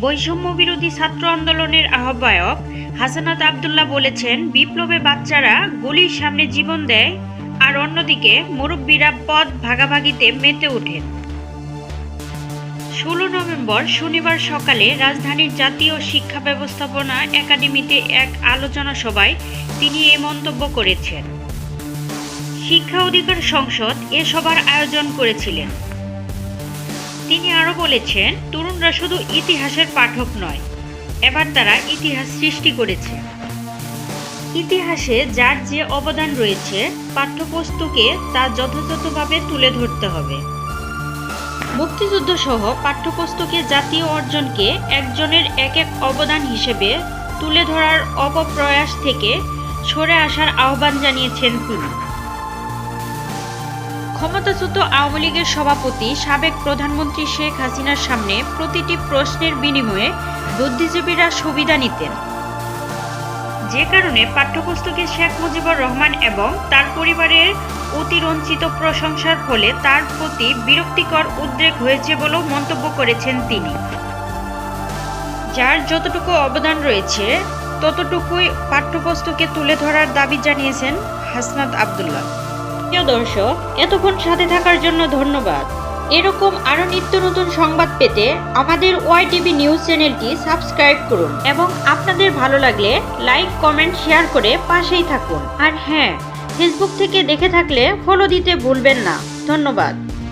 বৈষম্য বিরোধী ছাত্র আন্দোলনের আহ্বায়ক হাসানাত আবদুল্লাহ বলেছেন, বিপ্লবে বাচ্চারা গুলির সামনে জীবন দেয় আর অন্যদিকে মুরব্বীরা পদ ভাগাভাগিতে মেতে ওঠেন ষোলো নভেম্বর শনিবার সকালে রাজধানীর জাতীয় শিক্ষা ব্যবস্থাপনা একাডেমিতে এক আলোচনা সভায় তিনি এ মন্তব্য করেছেন। শিক্ষা অধিকার সংসদ এ সভার আয়োজন করেছিলেন। তিনি আরও বলেছেন, তরুণরা শুধু ইতিহাসের পাঠক নয়, এবার তারা ইতিহাস সৃষ্টি করেছে। ইতিহাসে যার যে অবদান রয়েছে, পাঠ্যপুস্তকে তা যথাযথভাবে তুলে ধরতে হবে। মুক্তিযুদ্ধ সহ পাঠ্যপুস্তকে জাতীয় অর্জনকে একজনের এক এক অবদান হিসেবে তুলে ধরার অপপ্রয়াস থেকে সরে আসার আহ্বান জানিয়েছেন তিনি। ক্ষমতাচ্যুত আওয়ামী লীগের সভাপতি, সাবেক প্রধানমন্ত্রী শেখ হাসিনার সামনে প্রতিটি প্রশ্নের বিনিময়ে বুদ্ধিজীবীরা সুবিধা নিতেন। যে কারণে পাঠ্যপুস্তকে শেখ মুজিবুর রহমান এবং তার পরিবারের অতিরঞ্চিত প্রশংসার ফলে তার প্রতি বিরক্তিকর উদ্রেক হয়েছে বলেও মন্তব্য করেছেন তিনি। যার যতটুকু অবদান রয়েছে, ততটুকুই পাঠ্যপুস্তকে তুলে ধরার দাবি জানিয়েছেন হাসনাত আবদুল্লাহ। প্রিয় দর্শক, এতক্ষণ সাথে থাকার জন্য ধন্যবাদ। এরকম আরও নিত্য নতুন সংবাদ পেতে আমাদের ওয়াই টিভি নিউজ চ্যানেলটি সাবস্ক্রাইব করুন এবং আপনাদের ভালো লাগলে লাইক, কমেন্ট, শেয়ার করে পাশেই থাকুন। আর হ্যাঁ ফেসবুক থেকে দেখে থাকলে ফলো দিতে ভুলবেন না। ধন্যবাদ।